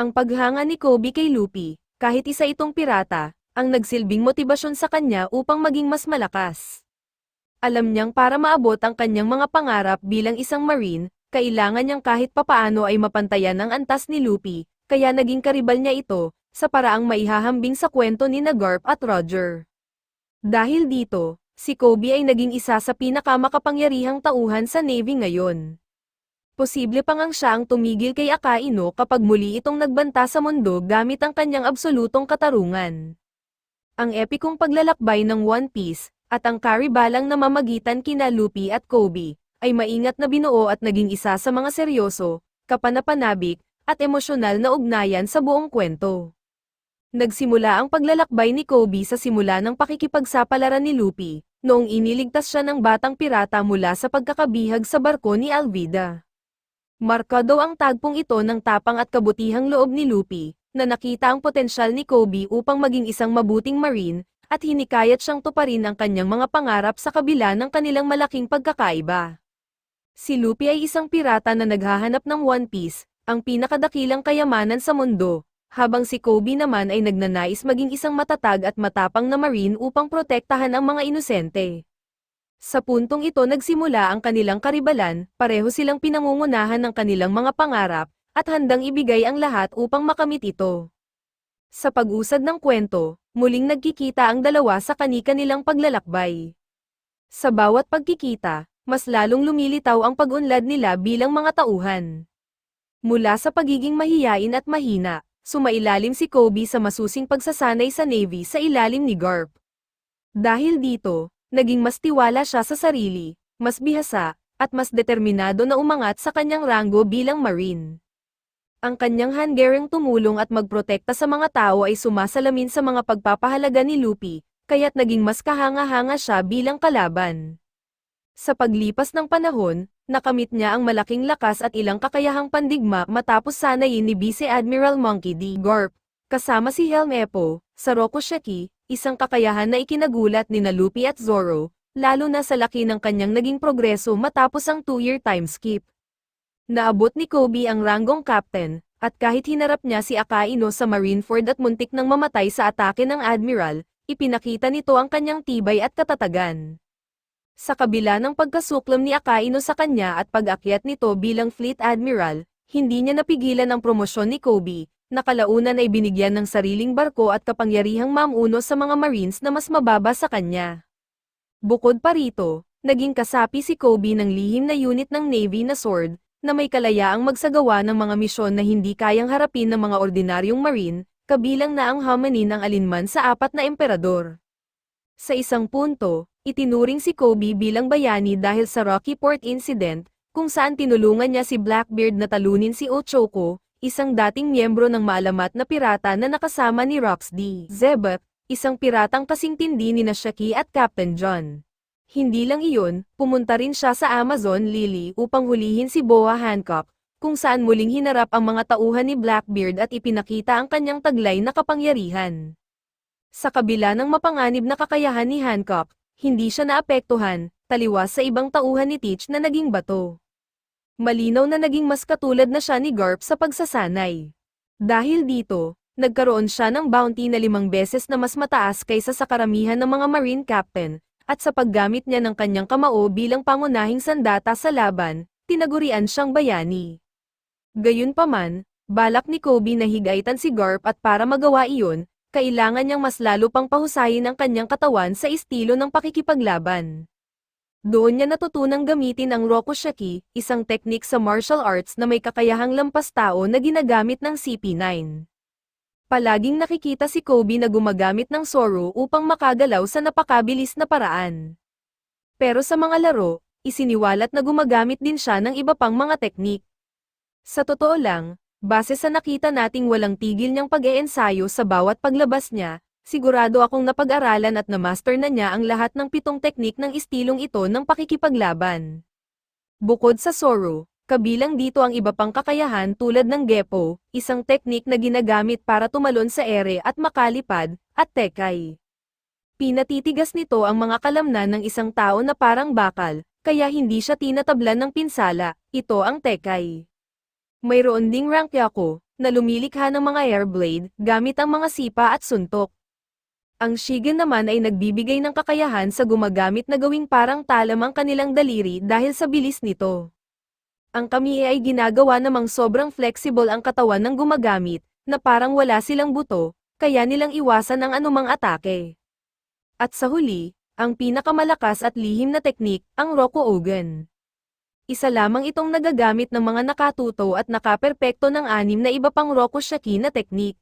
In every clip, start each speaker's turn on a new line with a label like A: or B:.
A: Ang paghanga ni Kobe kay Luffy, kahit isa itong pirata, ang nagsilbing motibasyon sa kanya upang maging mas malakas. Alam niyang para maabot ang kanyang mga pangarap bilang isang marine, kailangan niyang kahit papaano ay mapantayan ang antas ni Luffy, kaya naging karibal niya ito, sa paraang maihahambing sa kwento ni Nagarp at Roger. Dahil dito, si Kobe ay naging isa sa pinakamakapangyarihang tauhan sa Navy ngayon. Posible pa ngang siya ang tumigil kay Akaino kapag muli itong nagbanta sa mundo gamit ang kanyang absolutong katarungan. Ang epikong paglalakbay ng One Piece, at ang karibalang namamagitan kina Luffy at Kobe, ay maingat na binuo at naging isa sa mga seryoso, kapanapanabik, at emosyonal na ugnayan sa buong kwento. Nagsimula ang paglalakbay ni Kobe sa simula ng pakikipagsapalaran ni Luffy, noong iniligtas siya ng batang pirata mula sa pagkakabihag sa barko ni Alvida. Markado ang tagpong ito ng tapang at kabutihang loob ni Luffy, na nakita ang potensyal ni Kobe upang maging isang mabuting marine, at hinikayat siyang tuparin ang kanyang mga pangarap sa kabila ng kanilang malaking pagkakaiba. Si Luffy ay isang pirata na naghahanap ng One Piece, ang pinakadakilang kayamanan sa mundo, habang si Kobe naman ay nagnanais maging isang matatag at matapang na marine upang protektahan ang mga inosente. Sa puntong ito nagsimula ang kanilang karibalan, pareho silang pinangungunahan ng kanilang mga pangarap, at handang ibigay ang lahat upang makamit ito. Sa pag-usad ng kwento, muling nagkikita ang dalawa sa kani-kanilang paglalakbay. Sa bawat pagkikita, mas lalong lumilitaw ang pag-unlad nila bilang mga tauhan. Mula sa pagiging mahiyain at mahina, sumailalim si Kobe sa masusing pagsasanay sa Navy sa ilalim ni Garp. Dahil dito, naging mas tiwala siya sa sarili, mas bihasa, at mas determinado na umangat sa kanyang ranggo bilang Marine. Ang kanyang handgereng tumulong at magprotekta sa mga tao ay sumasalamin sa mga pagpapahalaga ni Luffy, kaya't naging mas kahanga-hanga siya bilang kalaban. Sa paglipas ng panahon, nakamit niya ang malaking lakas at ilang kakayahang pandigma matapos sanayin ni Vice Admiral Monkey D. Garp, kasama si Helm Epo, sa Rokushiki, isang kakayahan na ikinagulat ni na Luffy at Zoro, lalo na sa laki ng kanyang naging progreso matapos ang two-year time skip. Naabot ni Kobe ang ranggong captain, at kahit hinarap niya si Akaino sa Marineford at muntik nang mamatay sa atake ng Admiral, ipinakita nito ang kanyang tibay at katatagan. Sa kabila ng pagkasuklam ni Akaino sa kanya at pag-akyat nito bilang Fleet Admiral, hindi niya napigilan ang promosyon ni Kobe, na kalaunan ay binigyan ng sariling barko at kapangyarihang mamuno sa mga Marines na mas mababa sa kanya. Bukod pa rito, naging kasapi si Kobe ng lihim na unit ng Navy na Sword, na may kalayaang magsagawa ng mga misyon na hindi kayang harapin ng mga ordinaryong Marine, kabilang na ang harmony ng alinman sa apat na emperador. Sa isang punto, itinuring si Kobe bilang bayani dahil sa Rocky Port Incident, kung saan tinulungan niya si Blackbeard na talunin si Ochoko, isang dating miyembro ng maalamat na pirata na nakasama ni Rox D. Zebek, isang piratang kasing tindi ni Nashaki at Captain John. Hindi lang iyon, pumunta rin siya sa Amazon Lily upang hulihin si Boa Hancock, kung saan muling hinarap ang mga tauhan ni Blackbeard at ipinakita ang kanyang taglay na kapangyarihan. Sa kabila ng mapanganib na kakayahan ni Hancock, hindi siya naapektuhan, taliwas sa ibang tauhan ni Teach na naging bato. Malinaw na naging mas katulad na siya ni Garp sa pagsasanay. Dahil dito, nagkaroon siya ng bounty na limang beses na mas mataas kaysa sa karamihan ng mga Marine Captain, at sa paggamit niya ng kanyang kamao bilang pangunahing sandata sa laban, tinagurian siyang bayani. Gayunpaman, balak ni Kobe na higaitan si Garp at para magawa iyon, kailangan niyang mas lalo pang pahusayin ang kanyang katawan sa estilo ng pakikipaglaban. Doon niya natutunang gamitin ang Rokushiki, isang teknik sa martial arts na may kakayahang lampas tao na ginagamit ng CP9. Palaging nakikita si Kobe na gumagamit ng Zoro upang makagalaw sa napakabilis na paraan. Pero sa mga laro, isiniwalat na gumagamit din siya ng iba pang mga teknik. Sa totoo lang, base sa nakita nating walang tigil niyang pag-eensayo sa bawat paglabas niya, sigurado akong napag-aralan at na-master na niya ang lahat ng pitong teknik ng istilong ito ng pakikipaglaban. Bukod sa Zoro, Kabilang dito ang iba pang kakayahan tulad ng Gepo, isang teknik na ginagamit para tumalon sa ere at makalipad, at Tekay. Pinatitigas nito ang mga kalamnan ng isang tao na parang bakal, kaya hindi siya tinatablan ng pinsala, ito ang Tekay. Mayroon ding Rankyako, na lumilikha ng mga airblade, gamit ang mga sipa at suntok. Ang Shigen naman ay nagbibigay ng kakayahan sa gumagamit na gawing parang talam ang kanilang daliri dahil sa bilis nito. Ang kami ay ginagawa namang sobrang flexible ang katawan ng gumagamit, na parang wala silang buto, kaya nilang iwasan ang anumang atake. At sa huli, ang pinakamalakas at lihim na teknik, ang Roku Ogen. Isa lamang itong nagagamit ng mga nakatuto at nakaperpekto ng anim na iba pang Roku Shaki na teknik.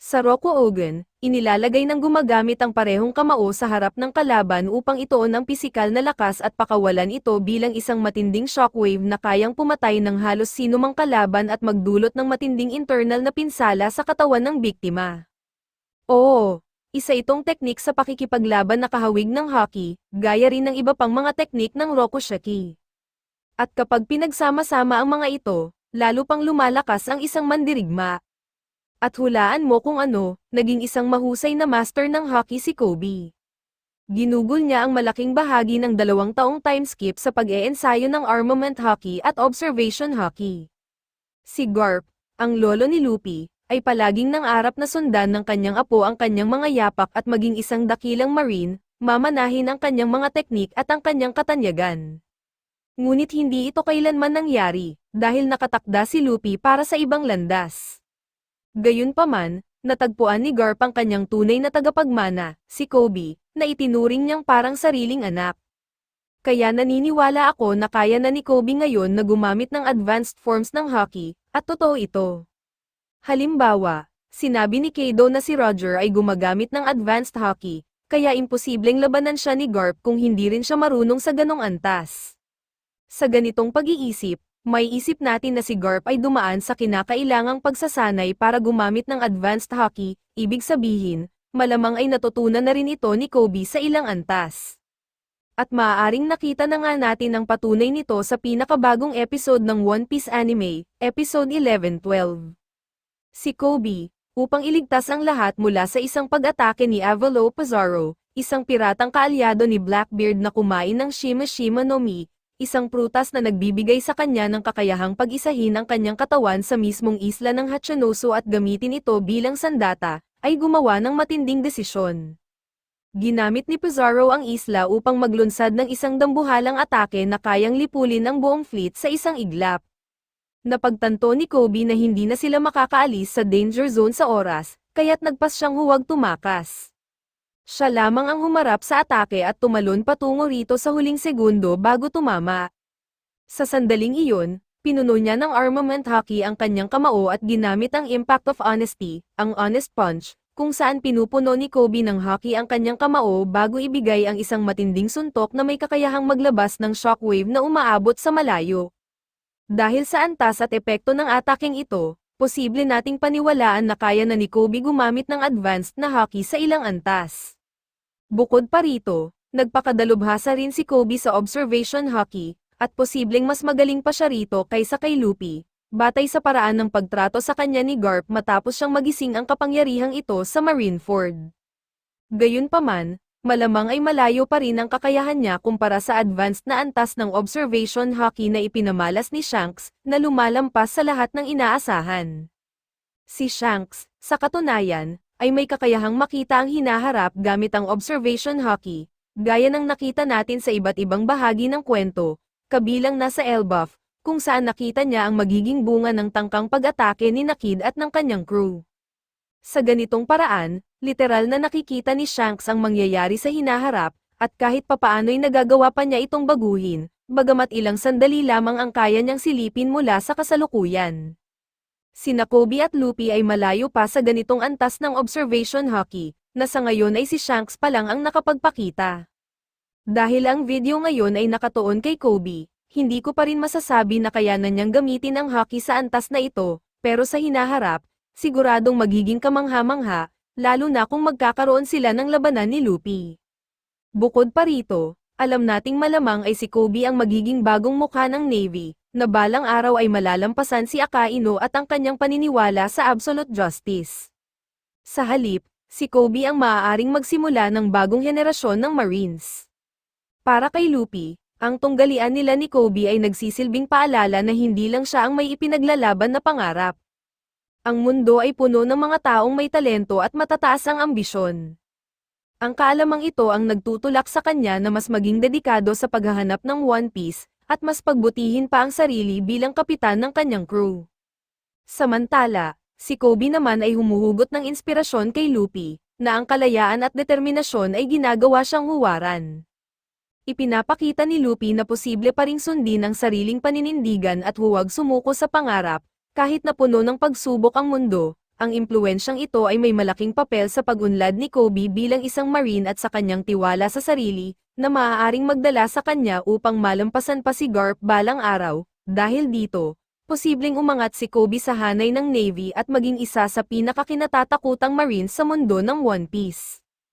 A: Sa Roku Ogen, inilalagay ng gumagamit ang parehong kamao sa harap ng kalaban upang itoon ang pisikal na lakas at pakawalan ito bilang isang matinding shockwave na kayang pumatay ng halos sinumang kalaban at magdulot ng matinding internal na pinsala sa katawan ng biktima. Oo, isa itong teknik sa pakikipaglaban na kahawig ng hockey, gaya rin ng iba pang mga teknik ng Rokushiki. At kapag pinagsama-sama ang mga ito, lalo pang lumalakas ang isang mandirigma. At hulaan mo kung ano, naging isang mahusay na master ng hockey si Kobe. Ginugol niya ang malaking bahagi ng dalawang taong time skip sa pag-eensayo ng armament hockey at observation hockey. Si Garp, ang lolo ni Lupi, ay palaging nangarap na sundan ng kanyang apo ang kanyang mga yapak at maging isang dakilang marine, mamanahin ang kanyang mga teknik at ang kanyang katanyagan. Ngunit hindi ito kailanman nangyari, dahil nakatakda si Lupi para sa ibang landas. Gayunpaman, natagpuan ni Garp ang kanyang tunay na tagapagmana, si Kobe, na itinuring niyang parang sariling anak. Kaya naniniwala ako na kaya na ni Kobe ngayon na gumamit ng advanced forms ng hockey, at totoo ito. Halimbawa, sinabi ni Kado na si Roger ay gumagamit ng advanced hockey, kaya imposibleng labanan siya ni Garp kung hindi rin siya marunong sa ganong antas. Sa ganitong pag-iisip, may isip natin na si Garp ay dumaan sa kinakailangang pagsasanay para gumamit ng advanced hockey, ibig sabihin, malamang ay natutunan na rin ito ni Kobe sa ilang antas. At maaaring nakita na nga natin ang patunay nito sa pinakabagong episode ng One Piece anime, episode 11-12. Si Kobe, upang iligtas ang lahat mula sa isang pag-atake ni Avalo Pizarro, isang piratang kaalyado ni Blackbeard na kumain ng Shima Shima no Mi, isang prutas na nagbibigay sa kanya ng kakayahang pag-isahin ang kanyang katawan sa mismong isla ng Hachinoso at gamitin ito bilang sandata, ay gumawa ng matinding desisyon. Ginamit ni Pizarro ang isla upang maglunsad ng isang dambuhalang atake na kayang lipulin ang buong fleet sa isang iglap. Napagtanto ni Kobe na hindi na sila makakaalis sa danger zone sa oras, kaya't nagpas siyang huwag tumakas. Siya lamang ang humarap sa atake at tumalon patungo rito sa huling segundo bago tumama. Sa sandaling iyon, pinuno niya ng armament hockey ang kanyang kamao at ginamit ang impact of honesty, ang honest punch, kung saan pinupuno ni Kobe ng hockey ang kanyang kamao bago ibigay ang isang matinding suntok na may kakayahang maglabas ng shockwave na umaabot sa malayo. Dahil sa antas at epekto ng ataking ito, posible nating paniwalaan na kaya na ni Kobe gumamit ng advanced na hockey sa ilang antas. Bukod pa rito, nagpakadalubhasa rin si Kobe sa observation hockey, at posibleng mas magaling pa siya rito kaysa kay Lupi, batay sa paraan ng pagtrato sa kanya ni Garp matapos siyang magising ang kapangyarihang ito sa Marineford. Gayunpaman, malamang ay malayo pa rin ang kakayahan niya kumpara sa advanced na antas ng observation hockey na ipinamalas ni Shanks, na lumalampas sa lahat ng inaasahan. Si Shanks, sa katunayan, ay may kakayahang makita ang hinaharap gamit ang observation hockey, gaya ng nakita natin sa iba't ibang bahagi ng kwento, kabilang nasa Elbaf, kung saan nakita niya ang magiging bunga ng tangkang pag-atake ni Nakid at ng kanyang crew. Sa ganitong paraan, literal na nakikita ni Shanks ang mangyayari sa hinaharap, at kahit papaano'y nagagawa pa niya itong baguhin, bagamat ilang sandali lamang ang kaya niyang silipin mula sa kasalukuyan. Sina Kobe at Lupi ay malayo pa sa ganitong antas ng observation hockey, na sa ngayon ay si Shanks pa lang ang nakapagpakita. Dahil ang video ngayon ay nakatuon kay Kobe, hindi ko pa rin masasabi na kayanan niyang gamitin ang hockey sa antas na ito, pero sa hinaharap, siguradong magiging kamangha-mangha, lalo na kung magkakaroon sila ng labanan ni Lupi. Bukod pa rito, alam nating malamang ay si Kobe ang magiging bagong mukha ng Navy, na balang araw ay malalampasan si Akaino at ang kanyang paniniwala sa absolute justice. Sa halip, si Kobe ang maaaring magsimula ng bagong henerasyon ng Marines. Para kay Lupi, Ang tunggalian nila ni Kobe ay nagsisilbing paalala na hindi lang siya ang may ipinaglalaban na pangarap. Ang mundo ay puno ng mga taong may talento at matataas ang ambisyon. Ang kaalamang ito ang nagtutulak sa kanya na mas maging dedikado sa paghahanap ng One Piece, at mas pagbutihin pa ang sarili bilang kapitan ng kanyang crew. Samantala, si Kobe naman ay humuhugot ng inspirasyon kay Luffy, na ang kalayaan at determinasyon ay ginagawa siyang huwaran. Ipinapakita ni Luffy na posible pa ring sundin ang sariling paninindigan at huwag sumuko sa pangarap, kahit na puno ng pagsubok ang mundo, ang impluensyang ito ay may malaking papel sa pag-unlad ni Kobe bilang isang marine at sa kanyang tiwala sa sarili, na maaaring magdala sa kanya upang malampasan pa si Garp balang araw, dahil dito, posibleng umangat si Kobe sa hanay ng Navy at maging isa sa pinakakinatatakutang marine sa mundo ng One Piece.